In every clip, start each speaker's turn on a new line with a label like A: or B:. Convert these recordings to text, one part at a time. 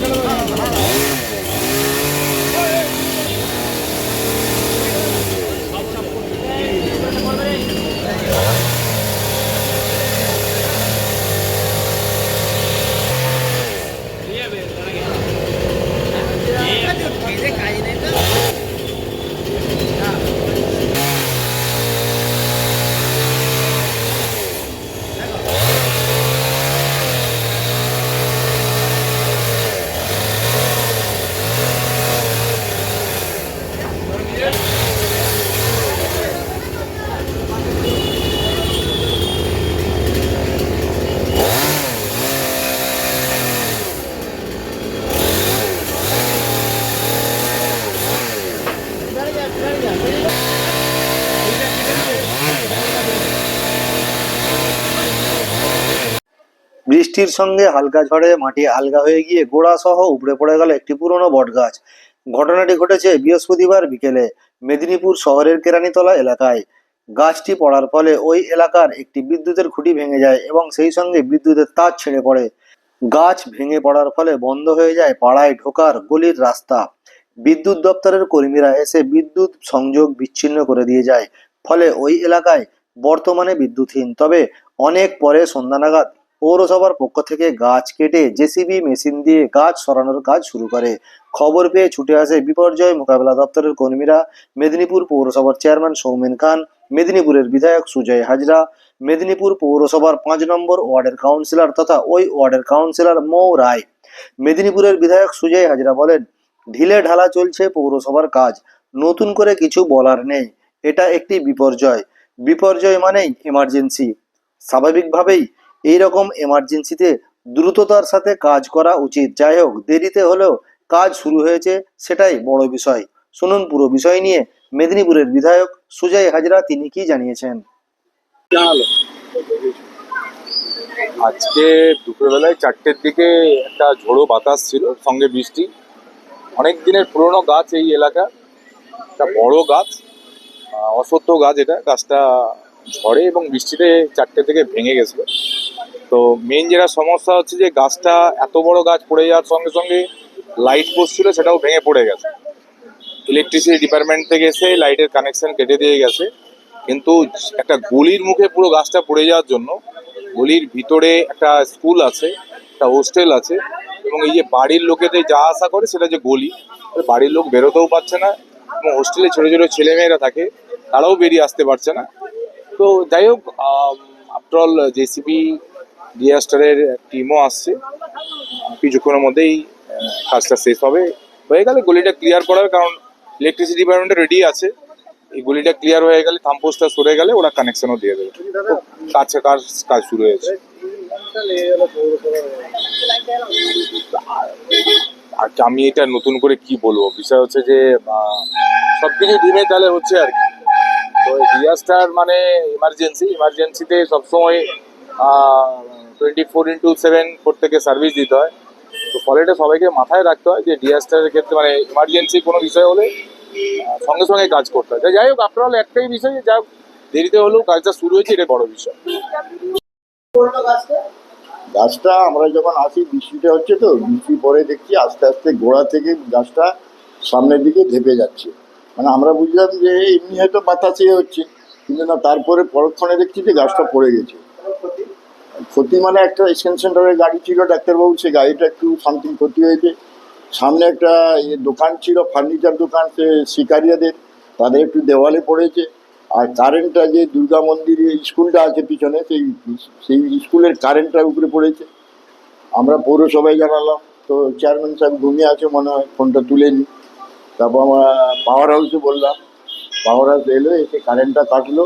A: Vamos lá, vamos lá. বৃষ্টির সঙ্গে হালকা ঝড়ে মাটি আলগা হয়ে গিয়ে গোড়া সহ উপড়ে পড়ে গেল একটি পুরনো বটগাছ। ঘটনাটি ঘটেছে বৃহস্পতিবার বিকেলে মেদিনীপুর শহরের কেরানীতলা এলাকায়। গাছটি পড়ার ফলে ওই এলাকার একটি বিদ্যুতের খুঁটি ভেঙে যায় এবং সেই সঙ্গে বিদ্যুতের তার ছিঁড়ে পড়ে। গাছ ভেঙে পড়ার ফলে বন্ধ হয়ে যায় পাড়ায় ঢোকার গলির রাস্তা। বিদ্যুৎ দপ্তরের কর্মীরা এসে বিদ্যুৎ সংযোগ বিচ্ছিন্ন করে দিয়ে যায়। ফলে ওই এলাকায় বর্তমানে বিদ্যুৎহীন। তবে অনেক পরে সন্ধ্যা নাগাদ পৌরসভার পক্ষ থেকে গাছ কেটে জেসিবি মেশিন দিয়ে গাছ সরানোর কাজ শুরু করে। খবর পেয়ে ছুটে আসে বিপর্যয় মোকাবেলা দপ্তরের কর্মীরা। মেদিনীপুর পৌরসভার চেয়ারম্যান সৌমেন খান, মেদিনীপুরের বিধায়ক সুজয় হাজরা, মেদিনীপুর পৌরসভার পাঁচ নম্বর ওয়ার্ডের কাউন্সিলর তথা ওই ওয়ার্ডের কাউন্সিলর মৌ রায়। মেদিনীপুরের বিধায়ক সুজয় হাজরা বলেন, ঢিলে ঢালা চলছে পৌরসভার কাজ, নতুন করে কিছু বলার নেই। এটা একটি বিপর্যয়। বিপর্যয় মানেই এমার্জেন্সি স্বাভাবিকভাবেই এই রকম এমার্জেন্সিতে দ্রুততার সাথে কাজ করা উচিত। যাই হোক, দেরিতে হলেও কাজ শুরু হয়েছে, সেটাই বড় বিষয়। শুনুন পুরো বিষয় নিয়ে মেদিনীপুরের বিধায়ক সুজয় হাজরা তিনি কি জানিয়েছেন?
B: আজকে দুপুরবেলায় চারটের দিকে একটা ঝোড়ো বাতাস ছিল, সঙ্গে বৃষ্টি। অনেক দিনের পুরনো গাছ এই এলাকা। একটা বড় গাছ অশ্বত্থ গাছ এটা। গাছটা ঝড়ে এবং বৃষ্টিতে চারটে থেকে ভেঙে গেছিল। তো মেন যেটা সমস্যা হচ্ছে যে গাছটা এত বড় গাছ পড়ে যাওয়ার সঙ্গে সঙ্গে লাইট বসছিল সেটাও ভেঙে পড়ে গেছে। ইলেকট্রিসিটি ডিপার্টমেন্ট থেকে এসে লাইটের কানেকশন কেটে দিয়ে গেছে। কিন্তু একটা গলির মুখে পুরো গাছটা পড়ে যাওয়ার জন্য গলির ভিতরে একটা স্কুল আছে, একটা হোস্টেল আছে এবং এই যে বাড়ির লোকেদের যা আশা করে সেটা যে গলি বাড়ির লোক বেরোতেও পারছে না এবং হোস্টেলে ছোটো ছোটো ছেলেমেয়েরা থাকে, তারাও বেরিয়ে আসতে পারছে না। তো যাই হোক আফটারঅল জেসিবি ডিজাস্টারের টিমও আসছে। কিছুক্ষণের মধ্যেই কাজটা শেষ হবে। হয়ে গেলে গলিটা ক্লিয়ার করার কারণ ইলেকট্রিসিটি ডিপার্টমেন্টে রেডি আছে। এই গলিটা ক্লিয়ার হয়ে গেলে থাম্পোস্টটা সরে গেলে ওরা কানেকশনও দিয়ে দেবে। কাছে কাজ কাজ শুরু হয়েছে। আর আমি এটা নতুন করে কি বলব? বিষয় হচ্ছে যে সব কিছু ঢিমে তাহলে হচ্ছে আর কি। তো ডিজাস্টার মানে ইমার্জেন্সি ইমার্জেন্সিতে সবসময় টোয়েন্টি ফোর ইন্টু সেভেন প্রত্যেকে সার্ভিস দিতে হয়। তো ফলে এটা সবাইকে মাথায় রাখতে হয় যে ডিজাস্টারের ক্ষেত্রে মানে ইমার্জেন্সি কোনো বিষয় হলে সঙ্গে সঙ্গে কাজ করতে হয়। যাই হোক, আপনার একটাই বিষয়, যে দেরিতে হলেও কাজটা শুরু হয়েছে, এটা বড় বিষয়।
C: গাছটা আমরা যখন আসি, বৃষ্টিটা হচ্ছে তো, বৃষ্টি পরে দেখছি আস্তে আস্তে গোড়া থেকে গাছটা সামনের দিকে ধেপে যাচ্ছে। মানে আমরা বুঝলাম যে এমনি হয়তো বাতাসে হচ্ছে, কিন্তু না, তারপরে পরক্ষণে দেখছি যে গাছটা পড়ে গেছে। ক্ষতি মানে একটা স্ক্যান সেন্টারের গাড়ি ছিল, ডাক্তারবাবু, সে গাড়িটা একটু সামথিং ক্ষতি হয়েছে। সামনে একটা দোকান ছিল ফার্নিচার দোকান, সে শিকারিয়াদের, তাদের একটু দেওয়ালে পড়েছে। আর কারেন্টটা যে দুর্গা মন্দিরে স্কুলটা আছে পিছনে, সেই সেই স্কুলের কারেন্টটার উপরে পড়েছে। আমরা পৌরসভায় জানালাম, তো চেয়ারম্যান সাহেব ঘুমিয়ে আছে, মনে হয় ফোনটা তুলে নি। তারপর আমরা পাওয়ার হাউসে বললাম পাওয়ার হাউস এলো, এসে কারেন্টটা কাটলো।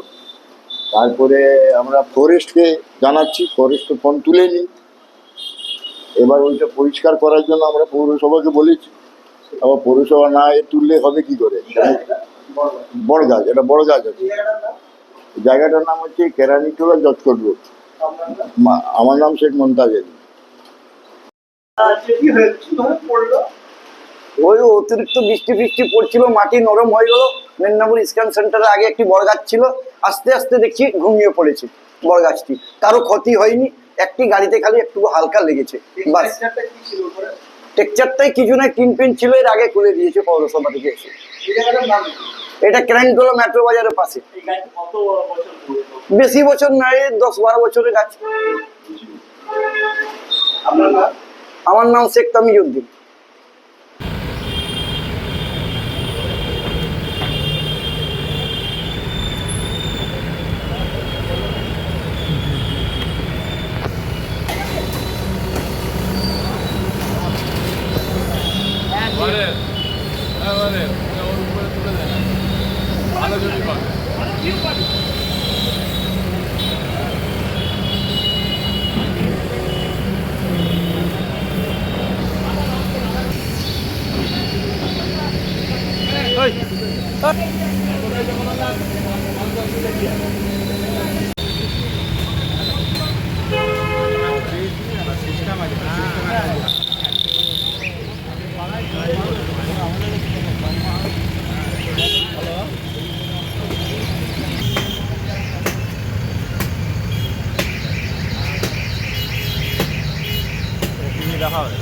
C: তারপরে আমরা ফরেস্টকে জানাচ্ছি ফরেস্ট ফোন তুলে নি এবার ওইটা পরিষ্কার করার জন্য আমরা পৌরসভাকে বলেছি, আবার পৌরসভা না এ তুললে হবে কি করে? বড় গাছ, এটা বড় গাছ আছে। জায়গাটার নাম হচ্ছে কেরানীটোলা জজকোট রোড। আমার নাম শেখ মমতাজ আলী।
D: ওই অতিরিক্ত বৃষ্টি বৃষ্টি পড়ছিল মাটি নরম হয়ে গেল। মেদিনীপুর ইস্কান সেন্টারে আগে একটি বড় গাছ ছিল আস্তে আস্তে দেখছি ঘুমিয়ে পড়েছে বড় গাছটি কারও ক্ষতি হয়নি একটি গাড়িতে খালি একটু হালকা লেগেছে বাস। টেকচারটাই কিছু না টিন পিন ছিল এর আগে খুলে দিয়েছে পৌরসভা থেকে এসে। এটা ক্রাইমটোলা মেট্রো বাজারের পাশে। বেশি বছর নয় দশ বারো বছরের গাছ। আমার নাম শেখ তামিজুদ্দিন
E: দেখা হবে।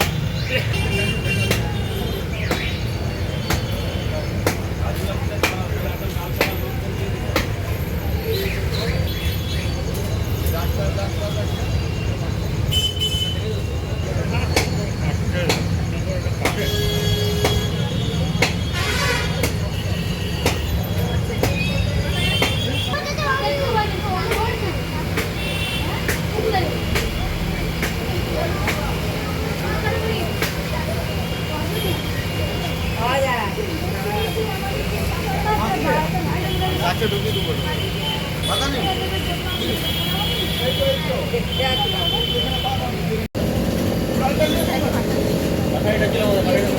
E: এটা ছিল